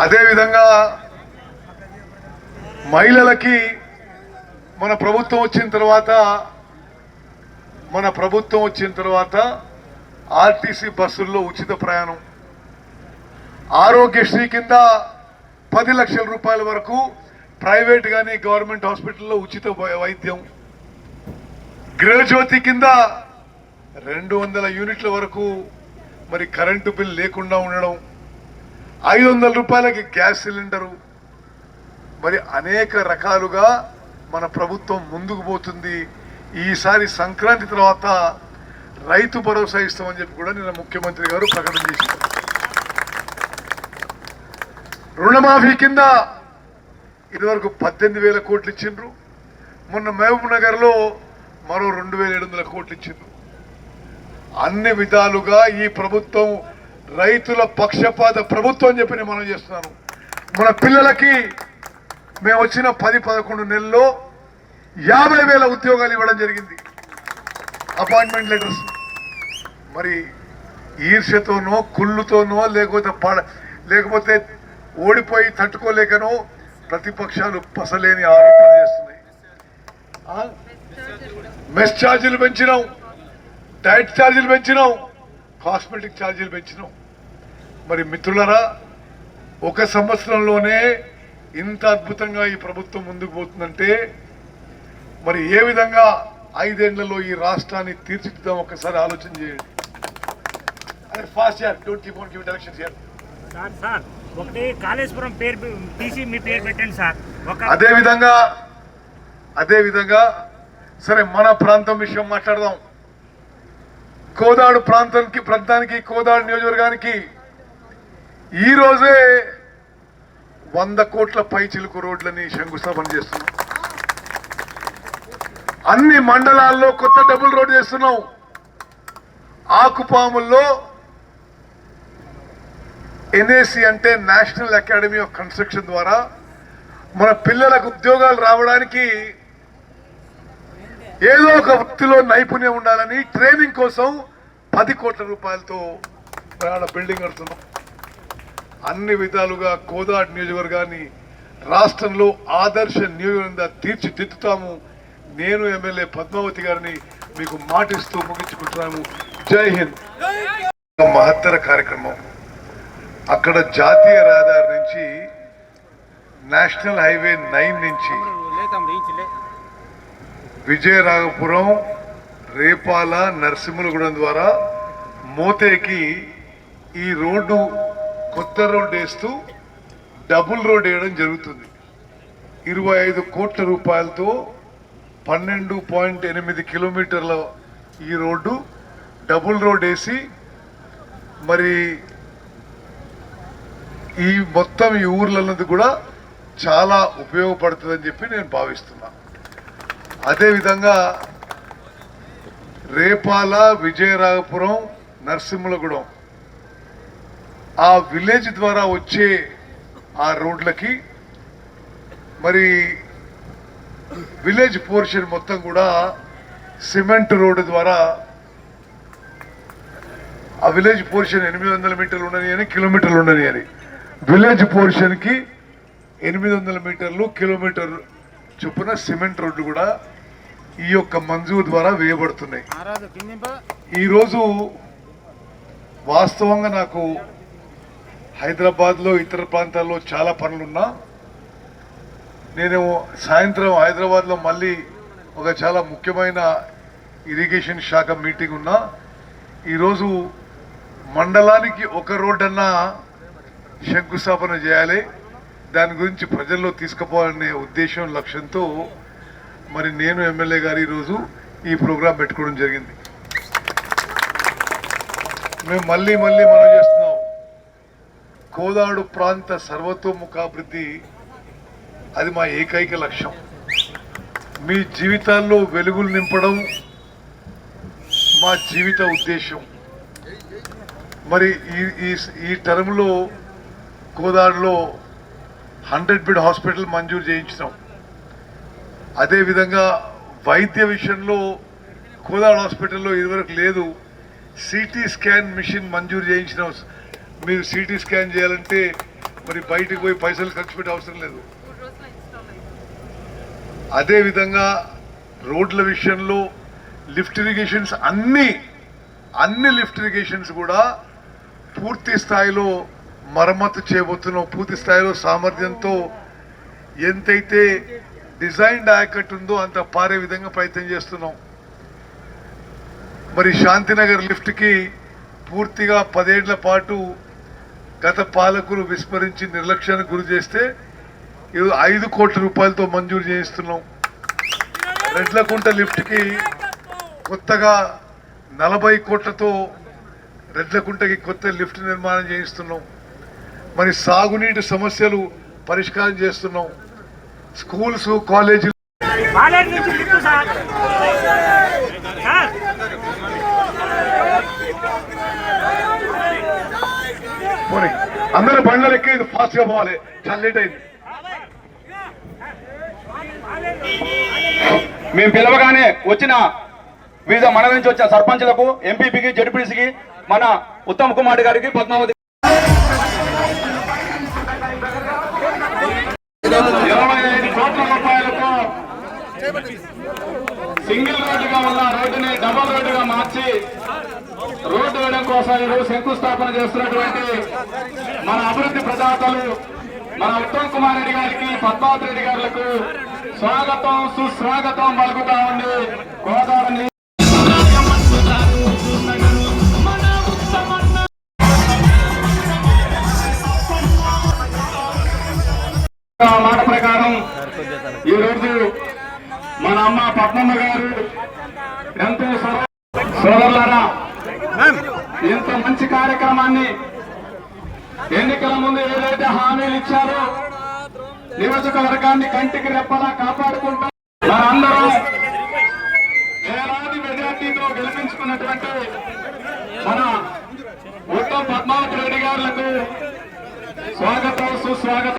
అదేవిధంగా మహిళలకి మన ప్రభుత్వం వచ్చిన తర్వాత మన ప్రభుత్వం వచ్చిన తర్వాత ఆర్టీసీ బస్సుల్లో ఉచిత ప్రయాణం. ఆరోగ్యశ్రీ కింద పది లక్షల రూపాయల వరకు ప్రైవేట్ కానీ గవర్నమెంట్ హాస్పిటల్లో ఉచిత వై- వైద్యం. గృహజ్యోతి కింద రెండు వందల యూనిట్ల వరకు మరి కరెంటు బిల్ లేకుండా ఉండడం. ఐదు వందల రూపాయలకి గ్యాస్ సిలిండరు. మరి అనేక రకాలుగా మన ప్రభుత్వం ముందుకు పోతుంది. ఈసారి సంక్రాంతి తర్వాత రైతు భరోసా ఇస్తామని చెప్పి కూడా నిన్న ముఖ్యమంత్రి గారు ప్రకటన చేశారు. రుణమాఫీ కింద ఇదివరకు పద్దెనిమిది వేల కోట్లు ఇచ్చిండ్రు. మొన్న మహబూబ్ నగర్లో మరో రెండు వేల ఏడు వందల కోట్లు ఇచ్చిండ్రు. అన్ని విధాలుగా ఈ ప్రభుత్వం రైతుల పక్షపాత ప్రభుత్వం అని చెప్పి నేను మనం చేస్తున్నాను. మన పిల్లలకి మేము వచ్చిన పది పదకొండు నెలల్లో యాభై వేల ఉద్యోగాలు ఇవ్వడం జరిగింది. అపాయింట్మెంట్ లెటర్స్ మరి ఈర్ష్యతోనో కుళ్ళుతోనో లేకపోతే పడ లేకపోతే ఓడిపోయి తట్టుకోలేకనో ప్రతిపక్షాలు పసలేని ఆరోపణలు చేస్తున్నాయి. మెస్ ఛార్జీలు పెంచినాం. డైట్ ఛార్జీలు పెంచినాం. కాస్మెటిక్ ఛార్జీలు పెంచినాం. మరి మిత్రులరా ఒక సంవత్సరంలోనే ఇంత అద్భుతంగా ఈ ప్రభుత్వం ముందుకు పోతుందంటే మరి ఏ విధంగా ఐదేళ్ళలో ఈ రాష్ట్రాన్ని తీర్చిదిద్దాం ఒకసారి ఆలోచన చేయండి. ఫాస్ట్ యార్ don't keep on give directions here sir sir ఒకటి కాళేశ్వరం పేరు పె- తీసి మీ పేరు పెట్టండి సార్. ఒక అదే విధంగా అదే విధంగా సరే మన ప్రాంతం విషయం మాట్లాడదాం. కోదాడు ప్రాంతానికి ప్రాంతానికి కోదాడు నియోజకవర్గానికి ఈ రోజే వంద కోట్ల పై చిలుకు రోడ్లని శంకుస్థాపన చేస్తున్నాం. అన్ని మండలాల్లో కొత్త డబుల్ రోడ్ చేస్తున్నాం. ఆకుపాముల్లో ఎన్ఏసి అంటే నేషనల్ అకాడమీ ఆఫ్ కన్స్ట్రక్షన్ ద్వారా మన పిల్లలకు ఉద్యోగాలు రావడానికి ఏదో ఒక వృత్తిలో నైపుణ్యం ఉండాలని ట్రైనింగ్ కోసం పది కోట్ల రూపాయలతో ప్రయాణ బిల్డింగ్ కడుతున్నాం. అన్ని విధాలుగా కోదాడ్ నియోజకవర్గాన్ని రాష్ట్రంలో ఆదర్శ నియోజకవర్గంగా తీర్చిదిద్దుతాము. నేను ఎమ్మెల్యే పద్మావతి గారిని మీకు మాటిస్తూ ముగించుకుంటున్నాము. జై హింద్. ఒక మహత్తర కార్యక్రమం. అక్కడ జాతీయ రహదారి నుంచి నేషనల్ హైవే నైన్ నుంచి విజయరాఘపురం రేపాల నరసింహులగూడెం ద్వారా మోతేకి ఈ రోడ్డు కొత్త రోడ్డు వేస్తూ డబుల్ రోడ్ వేయడం జరుగుతుంది. ఇరవై ఐదు కోట్ల రూపాయలతో పన్నెండు పాయింట్ ఎనిమిది కిలోమీటర్ల ఈ రోడ్డు డబుల్ రోడ్ వేసి మరి ఈ మొత్తం ఈ ఊర్లన్నది కూడా చాలా ఉపయోగపడుతుందని చెప్పి నేను భావిస్తున్నాను అదేవిధంగా రేపాల విజయరాఘపురం నరసింహలగూడెం. ఆ విలేజ్ ద్వారా వచ్చే ఆ రోడ్లకి మరి విలేజ్ పోర్షన్ మొత్తం కూడా సిమెంట్ రోడ్డు ద్వారా ఆ విలేజ్ పోర్షన్ ఎనిమిది వందల మీటర్లు ఉండని అని కిలోమీటర్లు ఉండని అని. విలేజ్ పోర్షన్కి ఎనిమిది వందల మీటర్లు కిలోమీటర్ చొప్పున సిమెంట్ రోడ్డు కూడా ఈ యొక్క మంజూరు ద్వారా వేయబడుతున్నాయి. ఈరోజు వాస్తవంగా నాకు హైదరాబాద్లో ఇతర ప్రాంతాల్లో చాలా పనులున్నా. నేను సాయంత్రం హైదరాబాద్లో మళ్ళీ ఒక చాలా ముఖ్యమైన ఇరిగేషన్ శాఖ మీటింగ్ ఉన్నా. ఈరోజు మండలానికి ఒక రోడ్ అన్నా శంకుస్థాపన చేయాలి. దాని గురించి ప్రజల్లో తీసుకుపోవాలనే ఉద్దేశం లక్ష్యంతో మరి నేను ఎమ్మెల్యే గారు ఈరోజు ఈ ప్రోగ్రాం పెట్టుకోవడం జరిగింది. మేము మళ్ళీ మళ్ళీ మనం చేస్తున్నాం. కోదాడు ప్రాంత సర్వతోముఖాభివృద్ధి అది మా ఏకైక లక్ష్యం. మీ జీవితాల్లో వెలుగులు నింపడం మా జీవిత ఉద్దేశం మరి ఈ ఈ ఈ టర్మ్లో కోదాడులో హండ్రెడ్ బెడ్ హాస్పిటల్ మంజూరు చేయించినాం. అదేవిధంగా వైద్య విషయంలో కోదాడ హాస్పిటల్లో ఇదివరకు లేదు. సిటీ స్కాన్ మిషన్ మంజూరు చేయించిన మీరు సిటీ స్కాన్ చేయాలంటే మరి బయటికి పోయి పైసలు ఖర్చు పెట్టే అవసరం లేదు. అదేవిధంగా రోడ్ల విషయంలో లిఫ్ట్ ఇరిగేషన్స్ అన్నీ అన్ని లిఫ్ట్ ఇరిగేషన్స్ కూడా పూర్తి స్థాయిలో మరమ్మతు చేయబోతున్నాం. పూర్తి స్థాయిలో సామర్థ్యంతో ఎంతైతే డిజైన్ ఆయకట్టు ఉందో అంత పారే విధంగా ప్రయత్నం చేస్తున్నాం. మరి శాంతినగర్ లిఫ్ట్కి పూర్తిగా పదేళ్ళ పాటు గత పాలకులు విస్మరించి నిర్లక్ష్యానికి గురి చేస్తే ఐదు కోట్ల రూపాయలతో మంజూరు చేయిస్తున్నాం. రెడ్లకుంట లిఫ్ట్కి కొత్తగా నలభై కోట్లతో రెడ్లకుంటకి కొత్త లిఫ్ట్ నిర్మాణం చేయిస్తున్నాం. మరి సాగునీటి సమస్యలు పరిష్కారం చేస్తున్నాం. స్కూల్స్ కాలేజీలు. అందరూ బండ్లు ఎక్కి ఫాస్ట్గా పోవాలి. చాలా లేట్ అయింది. మేము పిలవగానే వచ్చిన వివిధ మన నుంచి వచ్చిన సర్పంచ్లకు ఎంపీపీకి జడ్పీసీకి మన ఉత్తమ్ కుమార్ గారికి పద్మావతి ఇరవై ఐదు కోట్ల రూపాయలతో సింగిల్ రోడ్డుగా ఉన్న రోడ్డుని డబుల్ రోడ్డుగా మార్చి రోడ్డు వేయడం కోసం ఈరోజు శంకుస్థాపన చేస్తున్నటువంటి మన అభివృద్ధి ప్రదాతలు మన ఉత్తమ్ కుమార్ రెడ్డి గారికి పద్మావతి రెడ్డి గారులకు స్వాగతం సుస్వాగతం పలుకుతా ఉండి గోదావరి మాట ప్రకారం ఈ రోజు మన అమ్మ పద్మమ్మ గారు ఎంతో సొర- సోదరులారా ఇంత మంచి కార్యక్రమాన్ని ఎన్నికల ముందు ఏదైతే హామీలు ఇచ్చారో నియోజకవర్గాన్ని కంటికి రెప్పలా కాపాడుకుంటూ మనందరం వేలాది మెజార్టీతో గెలిపించుకున్నటువంటి మన ఉత్తమ్ పద్మావతి రెడ్డి గారులకు స్వాగతం సుస్వాగతం.